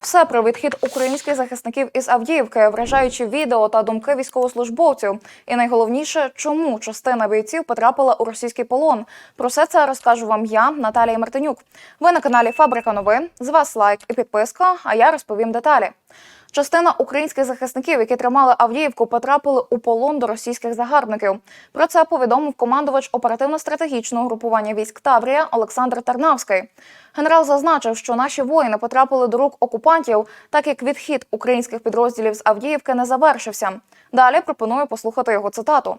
Все про відхід українських захисників із Авдіївки, вражаючи відео та думки військовослужбовців. І найголовніше, чому частина бійців потрапила у російський полон. Про все це розкажу вам я, Наталія Мартинюк. Ви на каналі Фабрика новин. З вас лайк і підписка. А я розповім деталі. Частина українських захисників, які тримали Авдіївку, потрапили у полон до російських загарбників. Про це повідомив командувач оперативно-стратегічного групування військ Таврія Олександр Тарнавський. Генерал зазначив, що наші воїни потрапили до рук окупантів, так як відхід українських підрозділів з Авдіївки не завершився. Далі пропоную послухати його цитату.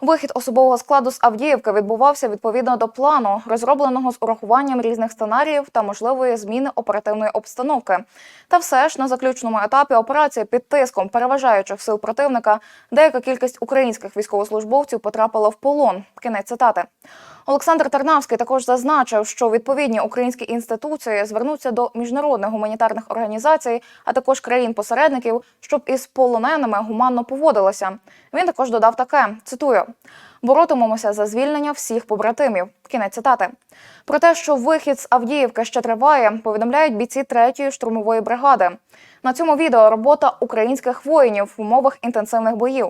Вихід особового складу з Авдіївки відбувався відповідно до плану, розробленого з урахуванням різних сценаріїв та можливої зміни оперативної обстановки. Та все ж на заключному етапі операції під тиском переважаючих сил противника деяка кількість українських військовослужбовців потрапила в полон. Кінець цитати. Олександр Тарнавський також зазначив, що відповідні українські інституції звернуться до міжнародних гуманітарних організацій, а також країн-посередників, щоб із полоненими гуманно поводилися. Він також додав таке: цитую. Боротимемося за звільнення всіх побратимів. Кінець цитати. Про те, що вихід з Авдіївки ще триває, повідомляють бійці 3-ї штурмової бригади. На цьому відео робота українських воїнів в умовах інтенсивних боїв.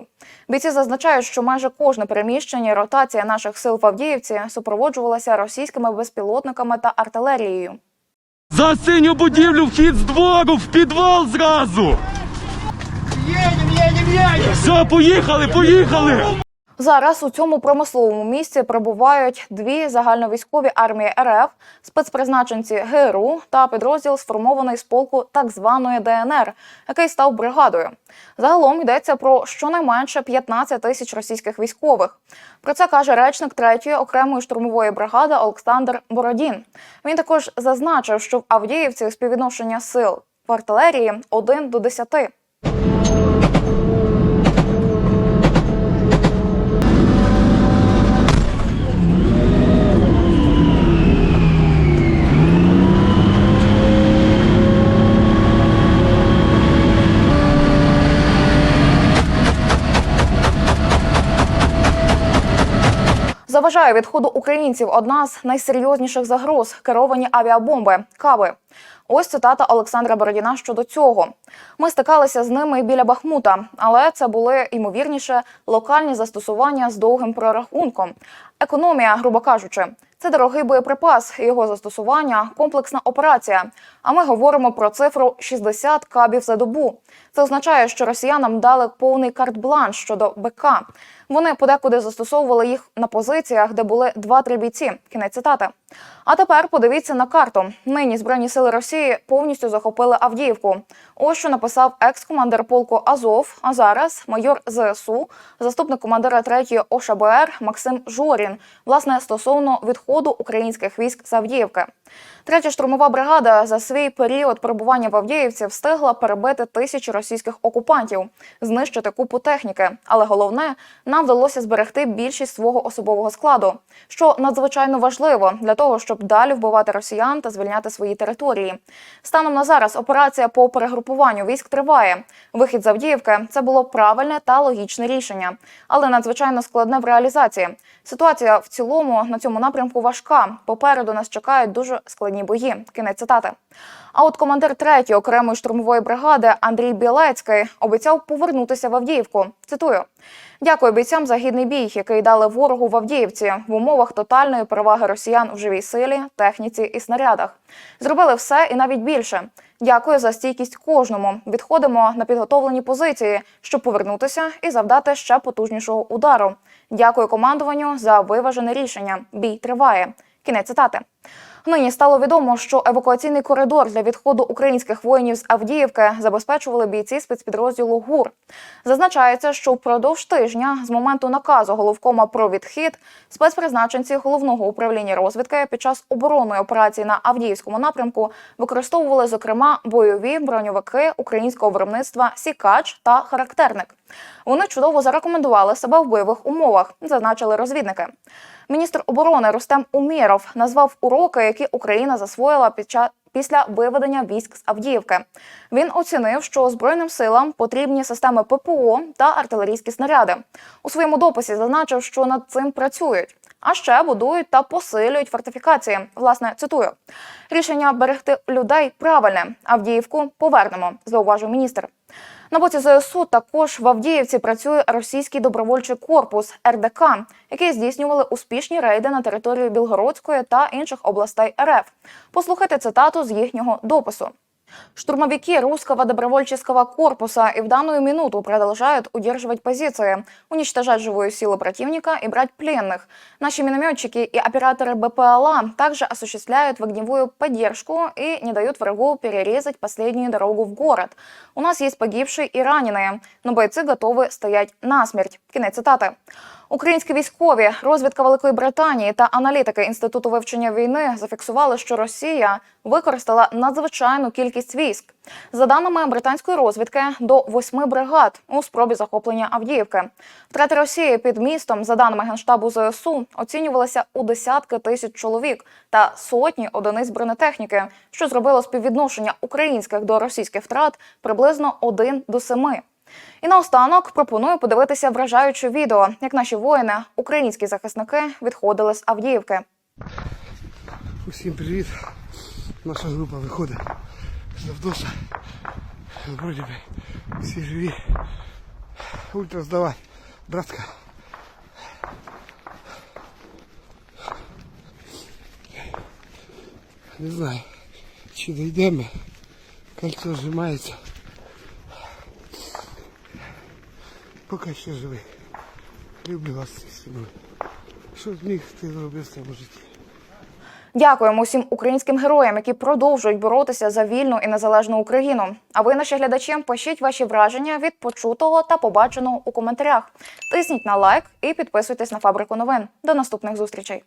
Бійці зазначають, що майже кожне переміщення і ротація наших сил в Авдіївці супроводжувалася російськими безпілотниками та артилерією. За синю будівлю вхід з двору в підвал зразу. Все, поїхали, поїхали. Зараз у цьому промисловому місці перебувають дві загальновійськові армії РФ, спецпризначенці ГРУ та підрозділ сформований з полку так званої ДНР, який став бригадою. Загалом йдеться про щонайменше 15 тисяч російських військових. Про це каже речник 3-ї окремої штурмової бригади Олександр Бородін. Він також зазначив, що в Авдіївці співвідношення сил в артилерії 1 до 10. Заважає відходу українців одна з найсерйозніших загроз керовані авіабомби каби. Ось цитата Олександра Бородіна щодо цього. Ми стикалися з ними біля Бахмута, але це були ймовірніше локальні застосування з довгим прорахунком. Економія, грубо кажучи, це дорогий боєприпас, його застосування комплексна операція. А ми говоримо про цифру 60 кабів за добу. Це означає, що росіянам дали повний карт-бланш щодо БК. Вони подекуди застосовували їх на позиціях, де були 2-3 бійці. Кінець цитати. А тепер подивіться на карту. Нині збройні сили Росії повністю захопили Авдіївку. Ось що написав екс-командир полку Азов. А зараз майор ЗСУ, заступник командира 3-ї ОШБР Максим Жорін. Власне стосовно відходу українських військ з Авдіївки. Третя штурмова бригада за свій період перебування в Авдіївці встигла перебити тисячі російських окупантів, знищити купу техніки. Але головне, нам вдалося зберегти більшість свого особового складу, що надзвичайно важливо для того, щоб далі вбивати росіян та звільняти свої території. Станом на зараз операція по перегрупуванню військ триває. Вихід з Авдіївки це було правильне та логічне рішення, але надзвичайно складне в реалізації. Ситуація в цілому на цьому напрямку важка. Попереду нас чекають дуже складні бої. Кінець цитати. А от командир 3-ї окремої штурмової бригади Андрій Білецький обіцяв повернутися в Авдіївку. Цитую: дякую бійцям за гідний бій, який дали ворогу в Авдіївці в умовах тотальної переваги росіян в живій силі, техніці і снарядах. Зробили все і навіть більше. Дякую за стійкість кожному. Відходимо на підготовлені позиції, щоб повернутися і завдати ще потужнішого удару. Дякую командуванню за виважене рішення. Бій триває. Кінець цитати. Нині стало відомо, що евакуаційний коридор для відходу українських воїнів з Авдіївки забезпечували бійці спецпідрозділу ГУР. Зазначається, що впродовж тижня з моменту наказу головкома про відхід спецпризначенці головного управління розвідки під час оборонної операції на Авдіївському напрямку використовували зокрема бойові броньовики українського виробництва Сікач та Характерник. Вони чудово зарекомендували себе в бойових умовах, зазначили розвідники. Міністр оборони Рустем Умєров назвав уроки, які Україна засвоїла під час після виведення військ з Авдіївки. Він оцінив, що збройним силам потрібні системи ППО та артилерійські снаряди. У своєму дописі зазначив, що над цим працюють. А ще будують та посилюють фортифікації. Власне, цитую: рішення берегти людей правильне. Авдіївку повернемо, зауважив міністр. На боці ЗСУ також в Авдіївці працює російський добровольчий корпус РДК, який здійснювали успішні рейди на територію Білгородської та інших областей РФ. Послухайте цитату з їхнього допису. Штурмовики русского добровольческого корпуса и в данную минуту продолжают удерживать позиции, уничтожать живую силу противника и брать пленных. Наши минометчики и операторы БПЛА также осуществляют огневую поддержку и не дают врагу перерезать последнюю дорогу в город. У нас есть погибшие и раненые, но бойцы готовы стоять насмерть. Кінець цитати. Українські військові, розвідка Великої Британії та аналітики Інституту вивчення війни зафіксували, що Росія використала надзвичайну кількість військ. За даними британської розвідки, до восьми бригад у спробі захоплення Авдіївки. Втрати Росії під містом, за даними генштабу ЗСУ, оцінювалися у десятки тисяч чоловік та сотні одиниць бронетехніки, що зробило співвідношення українських до російських втрат приблизно 1 до 7. І наостанок пропоную подивитися вражаюче відео, як наші воїни, українські захисники, відходили з Авдіївки. Усім привіт. Наша група виходить з Авдоса. Вроді би всі живі. Ультра здавай, братка. Не знаю, чи дійдемо. Кольцо зжимається. Поки ще живий. Люблю вас всіх. Що зміг ти зробив в своєму житті? Дякуємо усім українським героям, які продовжують боротися за вільну і незалежну Україну. А ви, наші глядачі, пишіть ваші враження від почутого та побаченого у коментарях. Тисніть на лайк і підписуйтесь на фабрику новин. До наступних зустрічей.